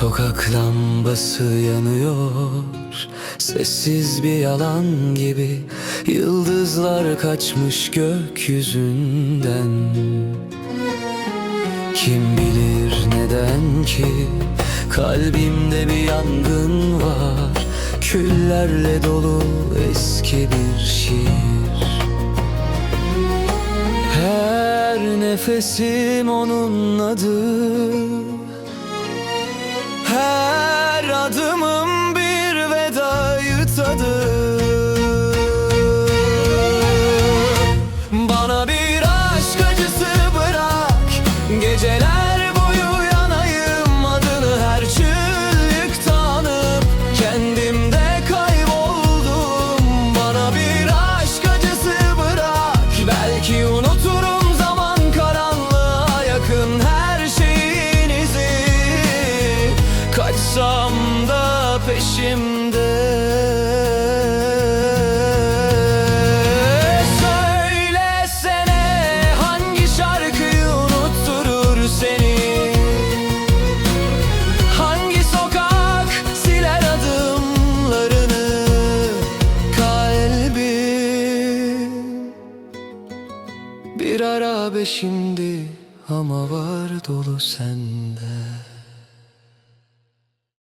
Sokak lambası yanıyor. Sessiz bir yalan gibi Yıldızlar kaçmış gökyüzünden. Kim bilir neden ki Kalbimde bir yangın var. Küllerle dolu eski bir şiir. Her nefesim onun adı tadı Bana bir aşk acısı bırak. Geceler boyu yanayım. Adını her çığlıkta anıp Kendimde kayboldum. Bana bir aşk acısı bırak. Belki unuturum zaman karanlığa yakın her şeyin izi Kaçsam da peşimde Bir ara beşimdi ama var dolu sende